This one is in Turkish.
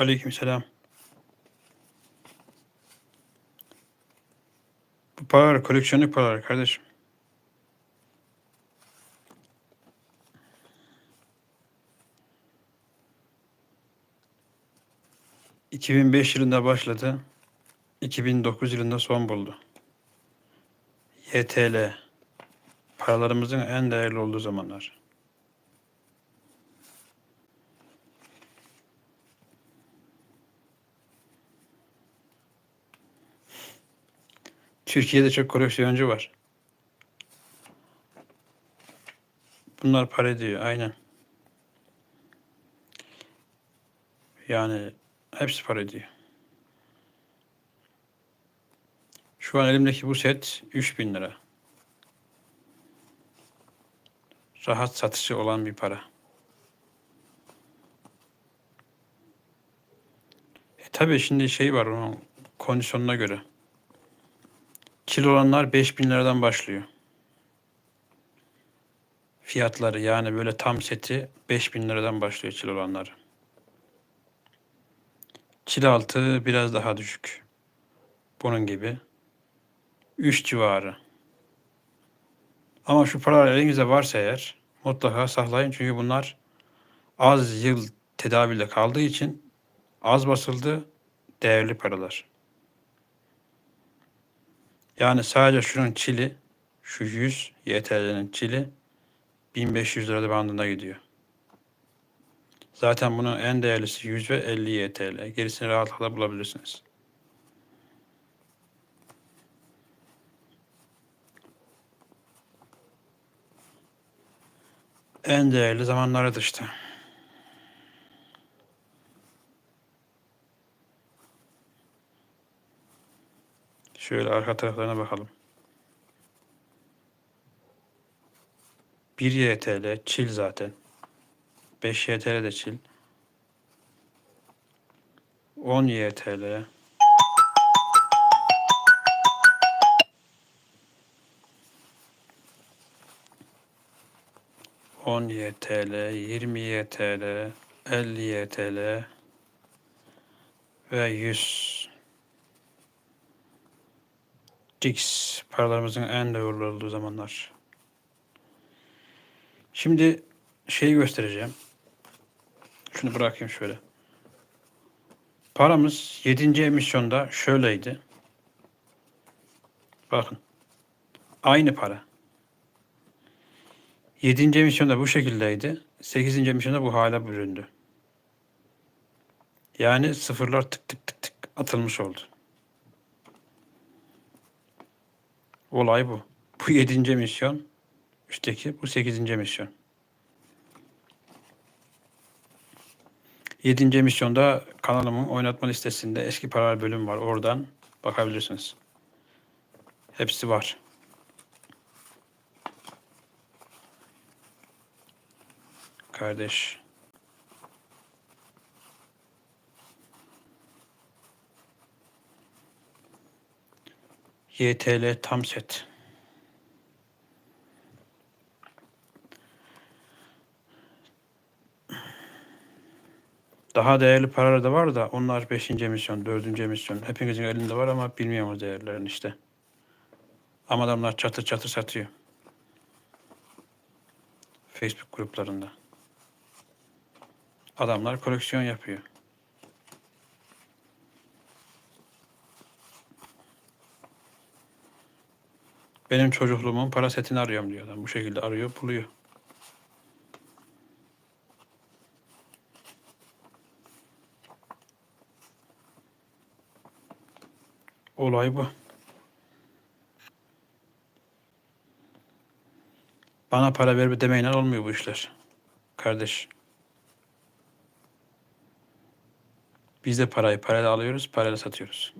Aleykümselam. Bu paralar koleksiyonluk paralar kardeşim. ...2005 yılında başladı. 2009 yılında son buldu. YTL. Paralarımızın en değerli olduğu zamanlar. Türkiye'de çok koleksiyoncu var. Bunlar para ediyor, aynen. Yani hepsi para ediyor. Şu an elimdeki bu set 3000 lira. Rahat satışı olan bir para. E tabii şimdi şey var onun kondisyonuna göre. Kilo olanlar 5000 liradan başlıyor. Fiyatları yani böyle tam seti 5000 liradan başlıyor kilo olanlar. Kilo altı biraz daha düşük. Bunun gibi. 3 civarı. Ama şu paralar elinizde varsa eğer mutlaka saklayın çünkü bunlar az yıl tedavide kaldığı için az basıldı değerli paralar. Yani sadece şunun çili, şu 100 YTL'nin çili 1500 lira bandında gidiyor. Zaten bunun en değerlisi 100 ve 50 YTL. Gerisini rahatlıkla bulabilirsiniz. En değerli zamanlarıdır işte. Şöyle arka taraflarına bakalım. 1 YTL çil zaten. 5 YTL de çil. 10 YTL. On YTL, 20 YTL, 50 YTL ve 100 Dix paralarımızın en değerli olduğu zamanlar. Şimdi şeyi göstereceğim. Şunu bırakayım şöyle. Paramız 7. emisyonda şöyleydi. Bakın. Aynı para. 7. emisyonda bu şekildeydi. 8. emisyonda bu hale büründü. Yani sıfırlar tık tık tık tık atılmış oldu. Olay bu. Bu 7. misyon. Üstteki bu 8. misyon. 7. misyonda kanalımın oynatma listesinde eski paralar bölüm var. Oradan bakabilirsiniz. Hepsi var. Kardeş. YTL tam set. Daha değerli paralar da var da onlar 5. emisyon, 4. emisyon. Hepinizin elinde var ama bilmiyoruz değerlerini işte. Ama adamlar çatır çatır satıyor. Facebook gruplarında. Adamlar koleksiyon yapıyor. Benim çocukluğumun para setini arıyorum diyor adam. Bu şekilde arıyor, buluyor. Olay bu. Bana para ver demeyle olmuyor bu işler. Kardeş. Biz de parayı parayla alıyoruz, parayla satıyoruz.